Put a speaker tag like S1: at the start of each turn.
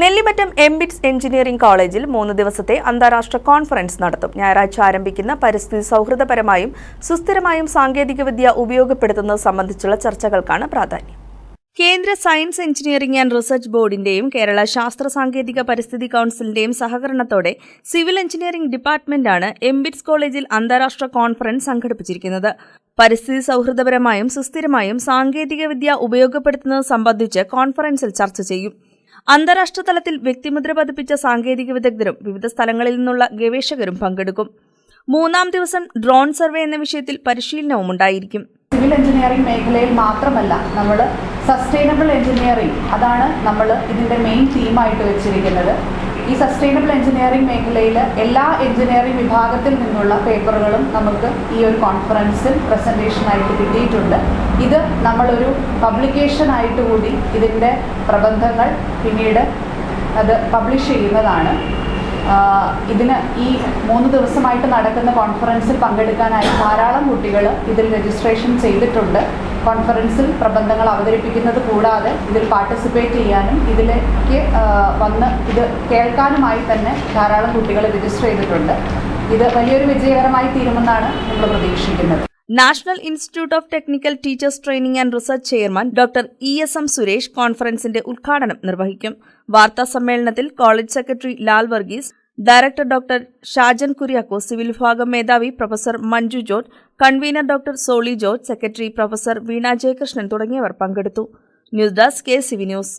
S1: Nellimattam MBITS engineering കോളേജിൽ മൂന്ന് ദിവസത്തെ അന്താരാഷ്ട്ര കോൺഫറൻസ് നടത്തും. ഞായറാഴ്ച ആരംഭിക്കുന്ന പരിസ്ഥിതി സൗഹൃദപരമായും സുസ്ഥിരമായും സാങ്കേതികവിദ്യ ഉപയോഗപ്പെടുത്തുന്നത് സംബന്ധിച്ചുള്ള ചർച്ചകൾക്കാണ് പ്രാധാന്യം. കേന്ദ്ര സയൻസ് എഞ്ചിനീയറിംഗ് ആൻഡ് റിസർച്ച് ബോർഡിന്റെയും കേരള ശാസ്ത്ര സാങ്കേതിക പരിസ്ഥിതി കൌൺസിലിന്റെയും സഹകരണത്തോടെ സിവിൽ എഞ്ചിനീയറിംഗ് ഡിപ്പാർട്ട്മെന്റാണ് എംബിറ്റ്സ് കോളേജിൽ അന്താരാഷ്ട്ര കോൺഫറൻസ് സംഘടിപ്പിച്ചിരിക്കുന്നത്. പരിസ്ഥിതി സൗഹൃദപരമായും സുസ്ഥിരമായും സാങ്കേതികവിദ്യ ഉപയോഗപ്പെടുത്തുന്നത് സംബന്ധിച്ച് കോൺഫറൻസിൽ ചർച്ച ചെയ്യും. അന്താരാഷ്ട്ര തലത്തിൽ വ്യക്തിമുദ്ര പതിപ്പിച്ച സാങ്കേതിക വിദഗ്ധരും വിവിധ സ്ഥലങ്ങളിൽ നിന്നുള്ള ഗവേഷകരും പങ്കെടുക്കും. മൂന്നാം ദിവസം ഡ്രോൺ സർവേ എന്ന വിഷയത്തിൽ പരിശീലനവും ഉണ്ടായിരിക്കും.
S2: സിവിൽ എഞ്ചിനീയറിംഗ് മേഖലയിൽ മാത്രമല്ല നമ്മൾ സസ്റ്റൈനബിൾ എഞ്ചിനീയറിംഗ് അതാണ് നമ്മൾ ഇതിന്റെ മെയിൻ തീമായിട്ട് വെച്ചിരിക്കുന്നത്. ഈ സസ്റ്റൈനബിൾ എഞ്ചിനീയറിംഗ് മേഖലയിൽ എല്ലാ എഞ്ചിനീയറിംഗ് വിഭാഗത്തിൽ നിന്നുള്ള പേപ്പറുകളും നമുക്ക് ഈ ഒരു കോൺഫറൻസിൽ പ്രസന്റേഷനായിട്ട് കിട്ടിയിട്ടുണ്ട്. ഇത് നമ്മളൊരു പബ്ലിക്കേഷനായിട്ട് കൂടി ഇതിന്റെ പ്രബന്ധങ്ങൾ പിന്നീട് അത് പബ്ലിഷ് ചെയ്യുന്നതാണ്. ഇതിന് ഈ മൂന്ന് ദിവസമായിട്ട് നടക്കുന്ന കോൺഫറൻസിൽ പങ്കെടുക്കാനായി ധാരാളം കുട്ടികൾ ഇതിൽ രജിസ്ട്രേഷൻ ചെയ്തിട്ടുണ്ട്. കോൺഫറൻസിൽ പ്രബന്ധങ്ങൾ അവതരിപ്പിക്കുന്നത് കൂടാതെ ഇതിൽ പാർട്ടിസിപ്പേറ്റ് ചെയ്യാനും ഇതിലേക്ക് വന്ന് ഇത് കേൾക്കാനുമായി തന്നെ ധാരാളം കുട്ടികൾ രജിസ്റ്റർ ചെയ്തിട്ടുണ്ട്. ഇത് വലിയൊരു വിജയകരമായി തീരുമെന്നാണ് നമ്മൾ പ്രതീക്ഷിക്കുന്നത്.
S1: National institute of technical teachers training and research chairman doctor E S M Suresh കോൺഫറൻസിന്റെ ഉദ്ഘാടനം നിർവഹിക്കും. വാർത്താ സമ്മേളനത്തിൽ college secretary Lal Varghese director doctor Shajan Kuriako civil വിഭാഗം മേധാവി professor Manju George convener doctor Soli George secretary professor Veena Jayakrishnan തുടങ്ങിയവർ പങ്കെടുത്തു. News desk K C V news.